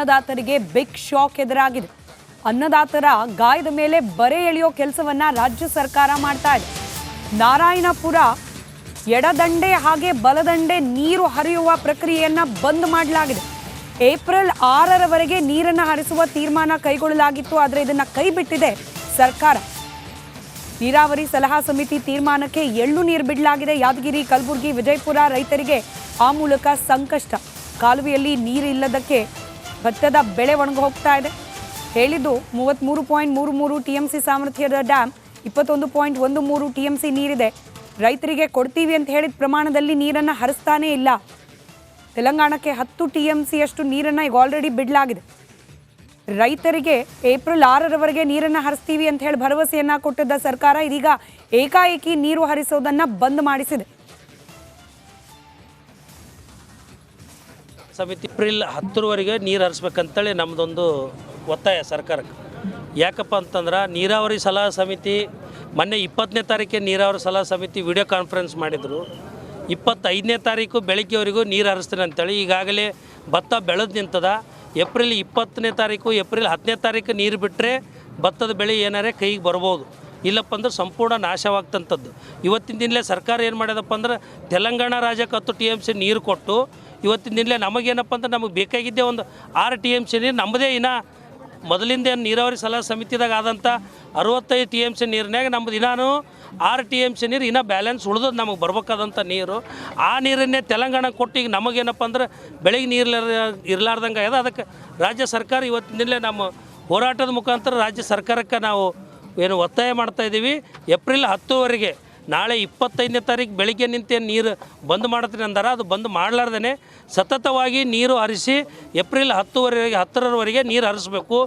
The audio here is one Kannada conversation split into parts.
ಅನ್ನದಾತರಿಗೆ ಬಿಗ್ ಶಾಕ್ ಎದುರಾಗಿದೆ. ಅನ್ನದಾತರ ಗಾಯದ ಮೇಲೆ ಬರೆ ಎಳೆಯೋ ಕೆಲಸವನ್ನ ರಾಜ್ಯ ಸರ್ಕಾರ ಮಾಡ್ತಾ ಇದೆ. ನಾರಾಯಣಪುರ ಎಡದಂಡೆ ಹಾಗೆ ಬಲದಂಡೆ ನೀರು ಹರಿಯುವ ಪ್ರಕ್ರಿಯೆಯನ್ನ ಬಂದ್ ಮಾಡಲಾಗಿದೆ. ಏಪ್ರಿಲ್ ಆರರವರೆಗೆ ನೀರನ್ನು ಹರಿಸುವ ತೀರ್ಮಾನ ಕೈಗೊಳ್ಳಲಾಗಿತ್ತು, ಆದರೆ ಇದನ್ನ ಕೈ ಬಿಟ್ಟಿದೆ ಸರ್ಕಾರ. ನೀರಾವರಿ ಸಲಹಾ ಸಮಿತಿ ತೀರ್ಮಾನಕ್ಕೆ ಎಳ್ಳು ನೀರು ಬಿಡಲಾಗಿದೆ. ಯಾದಗಿರಿ, ಕಲಬುರಗಿ, ವಿಜಯಪುರ ರೈತರಿಗೆ ಆ ಮೂಲಕ ಸಂಕಷ್ಟ. ಕಾಲುವೆಯಲ್ಲಿ ನೀರು ಇಲ್ಲದಕ್ಕೆ ಭತ್ತದ ಬೆಳೆ ಒಣಗಿ ಹೋಗ್ತಾ ಇದೆ. ಹೇಳಿದ್ದು ಮೂವತ್ತ್ಮೂರು ಪಾಯಿಂಟ್ ಮೂರು ಮೂರು ಟಿ ಎಂ ಸಿ ಸಾಮರ್ಥ್ಯದ ಡ್ಯಾಮ್ ಇಪ್ಪತ್ತೊಂದು ಪಾಯಿಂಟ್ ಒಂದು ಮೂರು ಟಿ ಎಂ ಸಿ ನೀರಿದೆ. ರೈತರಿಗೆ ಕೊಡ್ತೀವಿ ಅಂತ ಹೇಳಿದ ಪ್ರಮಾಣದಲ್ಲಿ ನೀರನ್ನು ಹರಿಸ್ತಾನೇ ಇಲ್ಲ. ತೆಲಂಗಾಣಕ್ಕೆ ಹತ್ತು ಟಿ ಎಂ ಸಿಯಷ್ಟು ನೀರನ್ನು ಈಗ ಆಲ್ರೆಡಿ ಬಿಡಲಾಗಿದೆ. ರೈತರಿಗೆ ಏಪ್ರಿಲ್ ಆರರವರೆಗೆ ನೀರನ್ನು ಹರಿಸ್ತೀವಿ ಅಂತ ಹೇಳಿ ಭರವಸೆಯನ್ನು ಕೊಟ್ಟಿದ್ದ ಸರ್ಕಾರ ಇದೀಗ ಏಕಾಏಕಿ ನೀರು ಹರಿಸೋದನ್ನು ಬಂದ್ ಮಾಡಿಸಿದೆ. ಸಮಿತಿ ಏಪ್ರಿಲ್ ಹತ್ತರವರೆಗೆ ನೀರು ಹರಿಸ್ಬೇಕಂತೇಳಿ ನಮ್ಮದೊಂದು ಒತ್ತಾಯ ಸರ್ಕಾರಕ್ಕೆ. ಯಾಕಪ್ಪ ಅಂತಂದ್ರೆ ನೀರಾವರಿ ಸಲಹಾ ಸಮಿತಿ ಮೊನ್ನೆ ಇಪ್ಪತ್ತನೇ ತಾರೀಕೇ ನೀರಾವರಿ ಸಲಹಾ ಸಮಿತಿ ವಿಡಿಯೋ ಕಾನ್ಫರೆನ್ಸ್ ಮಾಡಿದರು. ಇಪ್ಪತ್ತೈದನೇ ತಾರೀಕು ಬೆಳಗ್ಗೆವರೆಗೂ ನೀರು ಹರಿಸ್ತೀನಿ ಅಂತೇಳಿ ಈಗಾಗಲೇ ಭತ್ತ ಬೆಳೆದು ನಿಂತದ. ಏಪ್ರಿಲ್ ಇಪ್ಪತ್ತನೇ ತಾರೀಕು ಏಪ್ರಿಲ್ ಹತ್ತನೇ ತಾರೀಕು ನೀರು ಬಿಟ್ಟರೆ ಭತ್ತದ ಬೆಳೆ ಏನಾರೇ ಕೈಗೆ ಬರ್ಬೋದು. ಇಲ್ಲಪ್ಪ ಅಂದ್ರೆ ಸಂಪೂರ್ಣ ನಾಶವಾಗ್ತಂಥದ್ದು ಇವತ್ತಿನ ದಿನಲೇ ಸರ್ಕಾರ ಏನು ಮಾಡ್ಯದಪ್ಪ ಅಂದ್ರೆ ತೆಲಂಗಾಣ ರಾಜ್ಯಕ್ಕೆ ಹತ್ತು ಟಿ ಎಂ ಸಿ ನೀರು ಕೊಟ್ಟು ಇವತ್ತಿನ ದಿನಲೇ ನಮಗೇನಪ್ಪ ಅಂದ್ರೆ ನಮಗೆ ಬೇಕಾಗಿದ್ದೇ ಒಂದು ಆರು ಟಿ ಎಂ ಸಿ ನೀರು ನಮ್ಮದೇ ಇನ್ನು ಮೊದಲಿಂದ ನೀರಾವರಿ ಸಲಹಾ ಸಮಿತಿದಾಗ ಆದಂಥ ಅರವತ್ತೈದು ಟಿ ಎಂ ಸಿ ನೀರಿನಾಗ ನಮ್ಮದು ಇನ್ನಾನು ಆರು ಟಿ ಎಂ ಸಿ ನೀರು ಇನ್ನೂ ಬ್ಯಾಲೆನ್ಸ್ ಉಳಿದು ನಮಗೆ ಬರ್ಬೇಕಾದಂಥ ನೀರು. ಆ ನೀರನ್ನೇ ತೆಲಂಗಾಣ ಕೊಟ್ಟು ಈಗ ನಮಗೇನಪ್ಪ ಅಂದ್ರೆ ಬೆಳಗ್ಗೆ ನೀರು ಇರಲಾರ್ದಂಗೆ ಆಗ್ಯದ. ಅದಕ್ಕೆ ರಾಜ್ಯ ಸರ್ಕಾರ ಇವತ್ತಿನಲ್ಲೇ ನಮ್ಮ ಹೋರಾಟದ ಮುಖಾಂತರ ರಾಜ್ಯ ಸರ್ಕಾರಕ್ಕೆ ನಾವು ಏನು ಒತ್ತಾಯ ಮಾಡ್ತಾ ಇದ್ದೀವಿ. ಏಪ್ರಿಲ್ ಹತ್ತುವರೆಗೆ ನಾಳೆ ಇಪ್ಪತ್ತೈದನೇ ತಾರೀಕು ಬೆಳಿಗ್ಗೆ ನಿಂತೆ ನೀರು ಬಂದ್ ಮಾಡತ್ರಿ ಅಂದಾರ. ಅದು ಬಂದ್ ಮಾಡಲಾರ್ದೇ ಸತತವಾಗಿ ನೀರು ಹರಿಸಿ ಏಪ್ರಿಲ್ ಹತ್ತುವರೆಗೆ, ಹತ್ತರವರೆಗೆ ನೀರು ಹರಿಸ್ಬೇಕು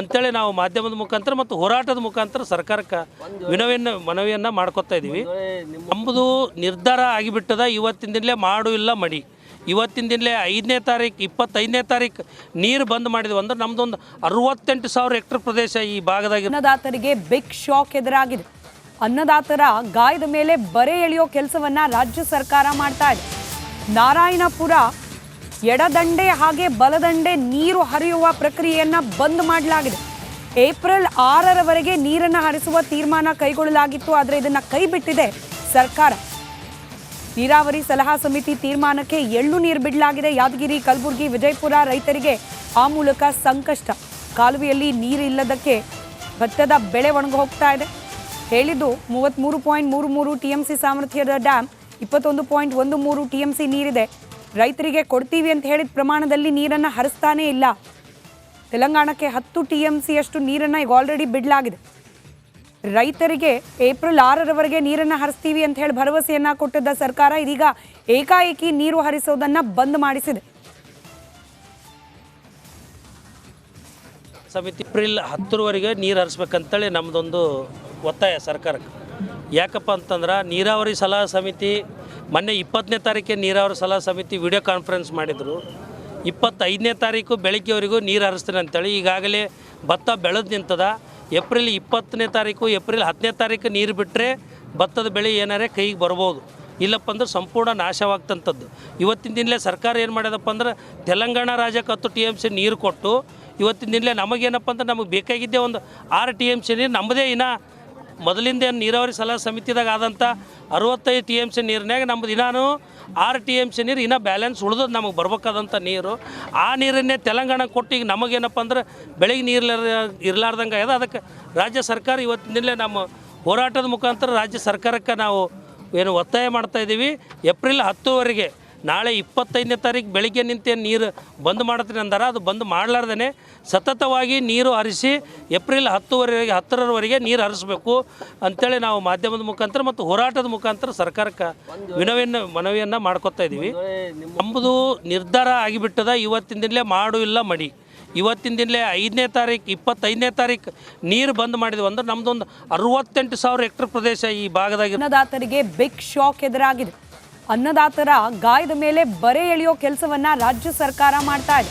ಅಂತೇಳಿ ನಾವು ಮಾಧ್ಯಮದ ಮುಖಾಂತರ ಮತ್ತು ಹೋರಾಟದ ಮುಖಾಂತರ ಸರ್ಕಾರಕ್ಕೆ ವಿನವಿಯನ್ನು, ಮನವಿಯನ್ನು ಮಾಡ್ಕೊತಾ ಇದ್ದೀವಿ. ನಮ್ಮದು ನಿರ್ಧಾರ ಆಗಿಬಿಟ್ಟದ. ಇವತ್ತಿನ ದಿನಲೇ ಮಾಡು ಇಲ್ಲ ಮಡಿ. ಇವತ್ತಿನ ದಿನಲೇ ಐದನೇ ತಾರೀಕು ಇಪ್ಪತ್ತೈದನೇ ತಾರೀಕು ನೀರು ಬಂದ್ ಮಾಡಿದ್ವಿ ಅಂದ್ರೆ ನಮ್ದೊಂದು ಅರವತ್ತೆಂಟು ಸಾವಿರ ಹೆಕ್ಟರ್ ಪ್ರದೇಶ ಈ ಭಾಗದಾಗಿ ಅನ್ನದಾತರಿಗೆ ಬಿಗ್ ಶಾಕ್ ಎದುರಾಗಿದೆ. ಅನ್ನದಾತರ ಗಾಯದ ಮೇಲೆ ಬರೆ ಎಳೆಯೋ ಕೆಲಸವನ್ನ ರಾಜ್ಯ ಸರ್ಕಾರ ಮಾಡ್ತಾ ಇದೆ. ನಾರಾಯಣಪುರ ಎಡದಂಡೆ ಹಾಗೆ ಬಲದಂಡೆ ನೀರು ಹರಿಯುವ ಪ್ರಕ್ರಿಯೆಯನ್ನ ಬಂದ್ ಮಾಡಲಾಗಿದೆ. ಏಪ್ರಿಲ್ ಆರರವರೆಗೆ ನೀರನ್ನು ಹರಿಸುವ ತೀರ್ಮಾನ ಕೈಗೊಳ್ಳಲಾಗಿತ್ತು, ಆದರೆ ಇದನ್ನ ಕೈ ಬಿಟ್ಟಿದೆ ಸರ್ಕಾರ. ನೀರಾವರಿ ಸಲಹಾ ಸಮಿತಿ ತೀರ್ಮಾನಕ್ಕೆ ಎಳ್ಳು ನೀರು ಬಿಡಲಾಗಿದೆ. ಯಾದಗಿರಿ, ಕಲಬುರಗಿ, ವಿಜಯಪುರ ರೈತರಿಗೆ ಆ ಮೂಲಕ ಸಂಕಷ್ಟ. ಕಾಲುವೆಯಲ್ಲಿ ನೀರಿಲ್ಲದಕ್ಕೆ ಭತ್ತದ ಬೆಳೆ ಒಣಗಿ ಹೋಗ್ತಾ ಇದೆ. ಹೇಳಿದ್ದು ಮೂವತ್ತ್ಮೂರು ಪಾಯಿಂಟ್ ಮೂರು ಮೂರು ಟಿ ಎಂ ಸಿ ಸಾಮರ್ಥ್ಯದ ಡ್ಯಾಮ್ ಇಪ್ಪತ್ತೊಂದು ಪಾಯಿಂಟ್ ಒಂದು ಮೂರು ಟಿ ಎಂ ಸಿ ನೀರಿದೆ. ರೈತರಿಗೆ ಕೊಡ್ತೀವಿ ಅಂತ ಹೇಳಿದ ಪ್ರಮಾಣದಲ್ಲಿ ನೀರನ್ನು ಹರಿಸ್ತಾನೇ ಇಲ್ಲ. ತೆಲಂಗಾಣಕ್ಕೆ ಹತ್ತು ಟಿ ಎಂ ಸಿಯಷ್ಟು ನೀರನ್ನು ಈಗ ಆಲ್ರೆಡಿ ಬಿಡಲಾಗಿದೆ. ರೈತರಿಗೆ ಏಪ್ರಿಲ್ ಆರರವರೆಗೆ ನೀರನ್ನು ಹರಿಸ್ತೀವಿ ಅಂತ ಹೇಳಿ ಭರವಸೆಯನ್ನು ಕೊಟ್ಟಿದ್ದ ಸರ್ಕಾರ ಇದೀಗ ಏಕಾಏಕಿ ನೀರು ಹರಿಸೋದನ್ನು ಬಂದ್ ಮಾಡಿಸಿದೆ. ಸಮಿತಿ, ಏಪ್ರಿಲ್ ಹತ್ತರವರೆಗೆ ನೀರು ಹರಿಸ್ಬೇಕಂತೇಳಿ ನಮ್ಮದೊಂದು ಒತ್ತಾಯ ಸರ್ಕಾರಕ್ಕೆ. ಯಾಕಪ್ಪ ಅಂತಂದ್ರೆ ನೀರಾವರಿ ಸಲಹಾ ಸಮಿತಿ ಮೊನ್ನೆ ಇಪ್ಪತ್ತನೇ ತಾರೀಕೆ ನೀರಾವರಿ ಸಲಹಾ ಸಮಿತಿ ವಿಡಿಯೋ ಕಾನ್ಫರೆನ್ಸ್ ಮಾಡಿದರು. ಇಪ್ಪತ್ತೈದನೇ ತಾರೀಕು ಬೆಳಗ್ಗೆವರೆಗೂ ನೀರು ಹರಿಸ್ತೀನಿ ಅಂತೇಳಿ. ಈಗಾಗಲೇ ಭತ್ತ ಬೆಳೆದು ನಿಂತದ. ಏಪ್ರಿಲ್ ಇಪ್ಪತ್ತನೇ ತಾರೀಕು, ಏಪ್ರಿಲ್ ಹತ್ತನೇ ತಾರೀಕು ನೀರು ಬಿಟ್ಟರೆ ಭತ್ತದ ಬೆಳೆ ಏನಾರೇ ಕೈಗೆ ಬರ್ಬೋದು. ಇಲ್ಲಪ್ಪ ಅಂದ್ರೆ ಸಂಪೂರ್ಣ ನಾಶವಾಗ್ತಂಥದ್ದು ಇವತ್ತಿನ ದಿನಲೇ ಸರ್ಕಾರ ಏನು ಮಾಡ್ಯದಪ್ಪ ಅಂದ್ರೆ ತೆಲಂಗಾಣ ರಾಜ್ಯಕ್ಕೆ ಹತ್ತು ಟಿ ಎಂ ಸಿ ನೀರು ಕೊಟ್ಟು, ಇವತ್ತಿನ ದಿನಲೇ ನಮಗೇನಪ್ಪ ಅಂದ್ರೆ ನಮಗೆ ಬೇಕಾಗಿದ್ದೇ ಒಂದು ಆರು ಟಿ ಎಂ ಸಿ ನೀರು ನಮ್ಮದೇ ಇನ್ನು ಮೊದಲಿಂದ ಏನು ನೀರಾವರಿ ಸಲಹಾ ಸಮಿತಿದಾಗ ಆದಂಥ ಅರವತ್ತೈದು ಟಿ ಎಂ ಸಿ ನೀರಿನಾಗ ನಮ್ಮದು ದಿನಾನು ಆರು ಟಿ ಎಂ ಸಿ ನೀರು ಇನ್ನೂ ಬ್ಯಾಲೆನ್ಸ್ ಉಳಿದದ್ದು ನಮಗೆ ಬರ್ಬೇಕಾದಂಥ ನೀರು. ಆ ನೀರನ್ನೇ ತೆಲಂಗಾಣ ಕೊಟ್ಟು ಈಗ ನಮಗೇನಪ್ಪ ಅಂದ್ರೆ ಬೆಳಗ್ಗೆ ನೀರು ಇರಲಾರ್ದಂಗೆ ಆಗ್ಯದ. ಅದಕ್ಕೆ ರಾಜ್ಯ ಸರ್ಕಾರ ಇವತ್ತಿನಲ್ಲೇ ನಮ್ಮ ಹೋರಾಟದ ಮುಖಾಂತರ ರಾಜ್ಯ ಸರ್ಕಾರಕ್ಕೆ ನಾವು ಏನು ಒತ್ತಾಯ ಮಾಡ್ತಾ ಇದ್ದೀವಿ. ಏಪ್ರಿಲ್ ಹತ್ತುವರೆಗೆ ನಾಳೆ ಇಪ್ಪತ್ತೈದನೇ ತಾರೀಕು ಬೆಳಿಗ್ಗೆ ನಿಂತೆ ನೀರು ಬಂದ್ ಮಾಡ್ತೀನಿ ಅಂದಾರ. ಅದು ಬಂದ್ ಮಾಡಲಾರ್ದೇ ಸತತವಾಗಿ ನೀರು ಹರಿಸಿ ಏಪ್ರಿಲ್ ಹತ್ತುವರೆಗೆ, ಹತ್ತರವರೆಗೆ ನೀರು ಹರಿಸ್ಬೇಕು ಅಂತೇಳಿ ನಾವು ಮಾಧ್ಯಮದ ಮುಖಾಂತರ ಮತ್ತು ಹೋರಾಟದ ಮುಖಾಂತರ ಸರ್ಕಾರಕ್ಕೆ ವಿನವಿಯನ್ನು, ಮನವಿಯನ್ನು ಮಾಡ್ಕೊತಾ ಇದ್ದೀವಿ. ನಮ್ಮದು ನಿರ್ಧಾರ ಆಗಿಬಿಟ್ಟದ. ಇವತ್ತಿನ ದಿನಲೇ ಮಾಡು ಇಲ್ಲ ಮಡಿ. ಇವತ್ತಿನ ದಿನಲೇ ಐದನೇ ತಾರೀಕು ಇಪ್ಪತ್ತೈದನೇ ತಾರೀಕು ನೀರು ಬಂದ್ ಮಾಡಿದ್ವಿ ಅಂದ್ರೆ ನಮ್ದೊಂದು ಅರವತ್ತೆಂಟು ಸಾವಿರ ಹೆಕ್ಟರ್ ಪ್ರದೇಶ ಈ ಭಾಗದಾಗ ಅನ್ನದಾತರಿಗೆ ಬಿಗ್ ಶಾಕ್ ಎದುರಾಗಿದೆ. ಅನ್ನದಾತರ ಗಾಯದ ಮೇಲೆ ಬರೆ ಎಳೆಯೋ ಕೆಲಸವನ್ನ ರಾಜ್ಯ ಸರ್ಕಾರ ಮಾಡ್ತಾ ಇದೆ.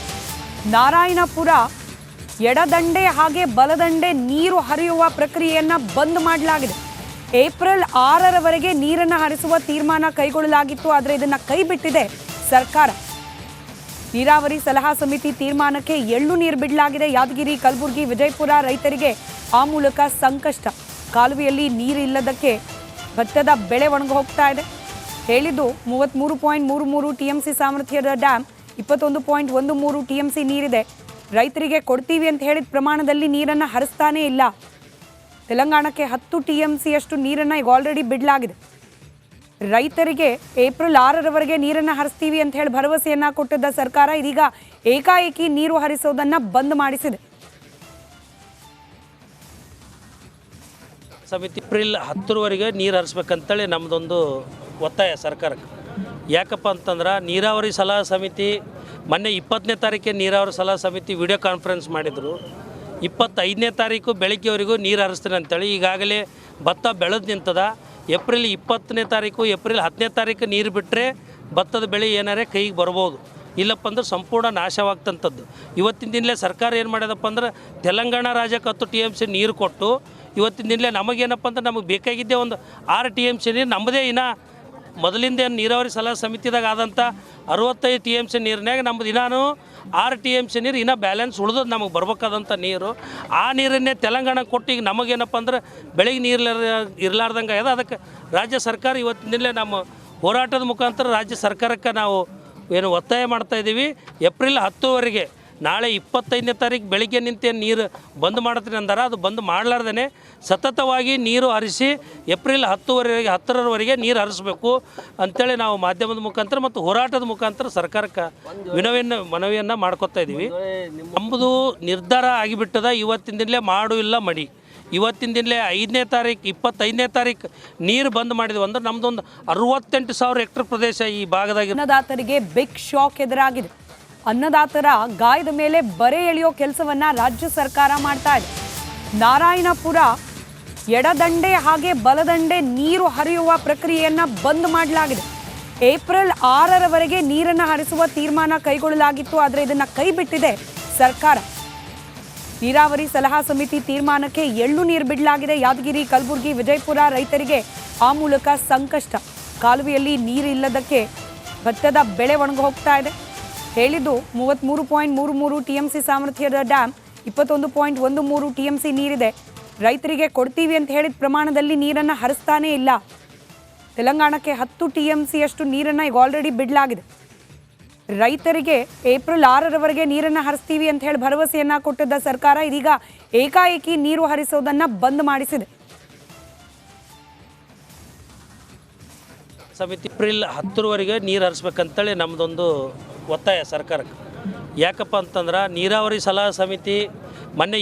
ನಾರಾಯಣಪುರ ಎಡದಂಡೆ ಹಾಗೆ ಬಲದಂಡೆ ನೀರು ಹರಿಯುವ ಪ್ರಕ್ರಿಯೆಯನ್ನ ಬಂದ್ ಮಾಡಲಾಗಿದೆ. ಏಪ್ರಿಲ್ ಆರರವರೆಗೆ ನೀರನ್ನು ಹರಿಸುವ ತೀರ್ಮಾನ ಕೈಗೊಳ್ಳಲಾಗಿತ್ತು, ಆದರೆ ಇದನ್ನ ಕೈ ಬಿಟ್ಟಿದೆ ಸರ್ಕಾರ. ನೀರಾವರಿ ಸಲಹಾ ಸಮಿತಿ ತೀರ್ಮಾನಕ್ಕೆ ಎಳ್ಳು ನೀರು ಬಿಡಲಾಗಿದೆ. ಯಾದಗಿರಿ, ಕಲಬುರಗಿ, ವಿಜಯಪುರ ರೈತರಿಗೆ ಆ ಮೂಲಕ ಸಂಕಷ್ಟ. ಕಾಲುವೆಯಲ್ಲಿ ನೀರಿಲ್ಲದಕ್ಕೆ ಭತ್ತದ ಬೆಳೆ ಒಣಗಿ ಹೋಗ್ತಾ ಇದೆ. ಹೇಳಿದ್ದು ಮೂವತ್ತ್ಮೂರು ಪಾಯಿಂಟ್ ಮೂರು ಮೂರು ಟಿ ಎಂ ಸಿ ಸಾಮರ್ಥ್ಯದ ಡ್ಯಾಮ್ ಇಪ್ಪತ್ತೊಂದು ಪಾಯಿಂಟ್ ಒಂದು ಮೂರು ಟಿ ಎಂ ಸಿ ನೀರಿದೆ. ರೈತರಿಗೆ ಕೊಡ್ತೀವಿ ಅಂತ ಹೇಳಿದ ಪ್ರಮಾಣದಲ್ಲಿ ನೀರನ್ನು ಹರಿಸ್ತಾನೇ ಇಲ್ಲ. ತೆಲಂಗಾಣಕ್ಕೆ ಹತ್ತು ಟಿ ಎಂ ಸಿಯಷ್ಟು ನೀರನ್ನು ಈಗ ಆಲ್ರೆಡಿ ಬಿಡಲಾಗಿದೆ. ರೈತರಿಗೆ ಏಪ್ರಿಲ್ ಆರರವರೆಗೆ ನೀರನ್ನು ಹರಿಸ್ತೀವಿ ಅಂತ ಹೇಳಿ ಭರವಸೆಯನ್ನು ಕೊಟ್ಟಿದ್ದ ಸರ್ಕಾರ ಇದೀಗ ಏಕಾಏಕಿ ನೀರು ಹರಿಸೋದನ್ನು ಬಂದ್ ಮಾಡಿಸಿದೆ. ಸಮಿತಿ ಏಪ್ರಿಲ್ ಹತ್ತರವರೆಗೆ ನೀರು ಹರಿಸ್ಬೇಕಂತೇಳಿ ನಮ್ಮದೊಂದು ಒತ್ತಾಯ ಸರ್ಕಾರಕ್ಕೆ. ಯಾಕಪ್ಪ ಅಂತಂದ್ರೆ ನೀರಾವರಿ ಸಲಹಾ ಸಮಿತಿ ಮೊನ್ನೆ ಇಪ್ಪತ್ತನೇ ತಾರೀಕೆ ನೀರಾವರಿ ಸಲಹಾ ಸಮಿತಿ ವಿಡಿಯೋ ಕಾನ್ಫರೆನ್ಸ್ ಮಾಡಿದರು. ಇಪ್ಪತ್ತೈದನೇ ತಾರೀಕು ಬೆಳಗ್ಗೆವರೆಗೂ ನೀರು ಹರಿಸ್ತೀನಿ ಅಂತೇಳಿ. ಈಗಾಗಲೇ ಭತ್ತ ಬೆಳೆದು ನಿಂತದ. ಏಪ್ರಿಲ್ ಇಪ್ಪತ್ತನೇ ತಾರೀಕು, ಏಪ್ರಿಲ್ ಹತ್ತನೇ ತಾರೀಕು ನೀರು ಬಿಟ್ಟರೆ ಭತ್ತದ ಬೆಳೆ ಏನಾರೇ ಕೈಗೆ ಬರ್ಬೋದು. ಇಲ್ಲಪ್ಪ ಅಂದ್ರೆ ಸಂಪೂರ್ಣ ನಾಶವಾಗ್ತಂಥದ್ದು ಇವತ್ತಿನ ದಿನಲೇ ಸರ್ಕಾರ ಏನು ಮಾಡ್ಯದಪ್ಪ ಅಂದ್ರೆ ತೆಲಂಗಾಣ ರಾಜ್ಯಕ್ಕೆ ಹತ್ತು ಟಿ ಎಂ ಸಿ ನೀರು ಕೊಟ್ಟು, ಇವತ್ತಿನ ದಿನಲೇ ನಮಗೇನಪ್ಪ ಅಂದ್ರೆ ನಮಗೆ ಬೇಕಾಗಿದ್ದೇ ಒಂದು ಆರು ಟಿ ಎಂ ಸಿ ನೀರು, ನಮ್ಮದೇ ಇನ್ನ ಮೊದಲಿಂದ ಏನು ನೀರಾವರಿ ಸಲಹಾ ಸಮಿತಿದಾಗ ಆದಂಥ ಅರವತ್ತೈದು ಟಿ ಎಂ ಸಿ ನೀರಿನಾಗ ನಮ್ಮ ದಿನಾನು ಆರು ಟಿ ಎಂ ಸಿ ನೀರು ಇನ್ನೂ ಬ್ಯಾಲೆನ್ಸ್ ಉಳಿದದ್ದು ನಮಗೆ ಬರ್ಬೇಕಾದಂಥ ನೀರು. ಆ ನೀರನ್ನೇ ತೆಲಂಗಾಣ ಕೊಟ್ಟು ಈಗ ನಮಗೇನಪ್ಪ ಅಂದ್ರೆ ಬೆಳಿಗ್ಗೆ ನೀರು ಇರಲಾರ್ದಂಗೆ ಆಗ್ಯದ. ಅದಕ್ಕೆ ರಾಜ್ಯ ಸರ್ಕಾರ ಇವತ್ತಿನಲ್ಲೇ ನಮ್ಮ ಹೋರಾಟದ ಮುಖಾಂತರ ರಾಜ್ಯ ಸರ್ಕಾರಕ್ಕೆ ನಾವು ಏನು ಒತ್ತಾಯ ಮಾಡ್ತಾ ಇದ್ದೀವಿ ಏಪ್ರಿಲ್ ಹತ್ತುವರೆಗೆ ನಾಳೆ ಇಪ್ಪತ್ತೈದನೇ ತಾರೀಕು ಬೆಳಿಗ್ಗೆ ನಿಂತೇ ನೀರು ಬಂದ್ ಮಾಡ್ತೀನಿ ಅಂದಾರ. ಅದು ಬಂದ್ ಮಾಡಲಾರ್ದೇ ಸತತವಾಗಿ ನೀರು ಹರಿಸಿ ಏಪ್ರಿಲ್ ಹತ್ತುವರೆಗೆ, ಹತ್ತರವರೆಗೆ ನೀರು ಹರಿಸ್ಬೇಕು ಅಂಥೇಳಿ ನಾವು ಮಾಧ್ಯಮದ ಮುಖಾಂತರ ಮತ್ತು ಹೋರಾಟದ ಮುಖಾಂತರ ಸರ್ಕಾರಕ್ಕೆ ವಿನವಿಯನ್ನು, ಮನವಿಯನ್ನು ಮಾಡ್ಕೊತಾ ಇದ್ದೀವಿ. ನಮ್ಮದು ನಿರ್ಧಾರ ಆಗಿಬಿಟ್ಟದ. ಇವತ್ತಿನ ದಿನಲೇ ಮಾಡು ಇಲ್ಲ ಮಡಿ. ಇವತ್ತಿನ ದಿನಲೇ ಐದನೇ ತಾರೀಕು ಇಪ್ಪತ್ತೈದನೇ ತಾರೀಕು ನೀರು ಬಂದ್ ಮಾಡಿದ್ವಿ ಅಂದ್ರೆ ನಮ್ದೊಂದು ಅರವತ್ತೆಂಟು ಸಾವಿರ ಹೆಕ್ಟರ್ ಪ್ರದೇಶ ಈ ಭಾಗದಾಗ ಅನ್ನದಾತರಿಗೆ ಬಿಗ್ ಶಾಕ್ ಎದುರಾಗಿದೆ. ಅನ್ನದಾತರ ಗಾಯದ ಮೇಲೆ ಬರೆ ಎಳೆಯೋ ಕೆಲಸವನ್ನ ರಾಜ್ಯ ಸರ್ಕಾರ ಮಾಡ್ತಾ ಇದೆ. ನಾರಾಯಣಪುರ ಎಡದಂಡೆ ಹಾಗೆ ಬಲದಂಡೆ ನೀರು ಹರಿಯುವ ಪ್ರಕ್ರಿಯೆಯನ್ನ ಬಂದ್ ಮಾಡಲಾಗಿದೆ. ಏಪ್ರಿಲ್ ಆರರವರೆಗೆ ನೀರನ್ನು ಹರಿಸುವ ತೀರ್ಮಾನ ಕೈಗೊಳ್ಳಲಾಗಿತ್ತು, ಆದರೆ ಇದನ್ನ ಕೈ ಬಿಟ್ಟಿದೆ ಸರ್ಕಾರ. ನೀರಾವರಿ ಸಲಹಾ ಸಮಿತಿ ತೀರ್ಮಾನಕ್ಕೆ ಎಳ್ಳು ನೀರು ಬಿಡಲಾಗಿದೆ. ಯಾದಗಿರಿ, ಕಲಬುರಗಿ, ವಿಜಯಪುರ ರೈತರಿಗೆ ಆ ಮೂಲಕ ಸಂಕಷ್ಟ. ಕಾಲುವೆಯಲ್ಲಿ ನೀರಿಲ್ಲದಕ್ಕೆ ಭತ್ತದ ಬೆಳೆ ಒಣಗಿ ಹೋಗ್ತಾ ಇದೆ. ಹೇಳಿದ್ದು ಮೂವತ್ತ್ಮೂರು ಪಾಯಿಂಟ್ ಮೂರು ಮೂರು ಟಿ ಎಂ ಸಿ ಸಾಮರ್ಥ್ಯದ ಡ್ಯಾಮ್ ಇಪ್ಪತ್ತೊಂದು ಪಾಯಿಂಟ್ ಒಂದು ಮೂರು ಟಿ ಎಂ ಸಿ ನೀರಿದೆ. ರೈತರಿಗೆ ಕೊಡ್ತೀವಿ ಅಂತ ಹೇಳಿದ ಪ್ರಮಾಣದಲ್ಲಿ ನೀರನ್ನು ಹರಿಸ್ತಾನೇ ಇಲ್ಲ. ತೆಲಂಗಾಣಕ್ಕೆ ಹತ್ತು ಟಿ ಎಂ ಸಿಯಷ್ಟು ನೀರನ್ನು ಈಗ ಆಲ್ರೆಡಿ ಬಿಡಲಾಗಿದೆ. ರೈತರಿಗೆ ಏಪ್ರಿಲ್ ಆರರವರೆಗೆ ನೀರನ್ನು ಹರಿಸ್ತೀವಿ ಅಂತ ಹೇಳಿ ಭರವಸೆಯನ್ನು ಕೊಟ್ಟಿದ್ದ ಸರ್ಕಾರ ಇದೀಗ ಏಕಾಏಕಿ ನೀರು ಹರಿಸೋದನ್ನು ಬಂದ್ ಮಾಡಿಸಿದೆ. ಸಮಿತಿ ಏಪ್ರಿಲ್ ಹತ್ತರವರೆಗೆ ನೀರು ಹರಿಸ್ಬೇಕಂತೇಳಿ ನಮ್ಮದೊಂದು ಒತ್ತಾಯ ಸರ್ಕಾರಕ್ಕೆ. ಯಾಕಪ್ಪ ಅಂತಂದ್ರೆ ನೀರಾವರಿ ಸಲಹಾ ಸಮಿತಿ ಮೊನ್ನೆ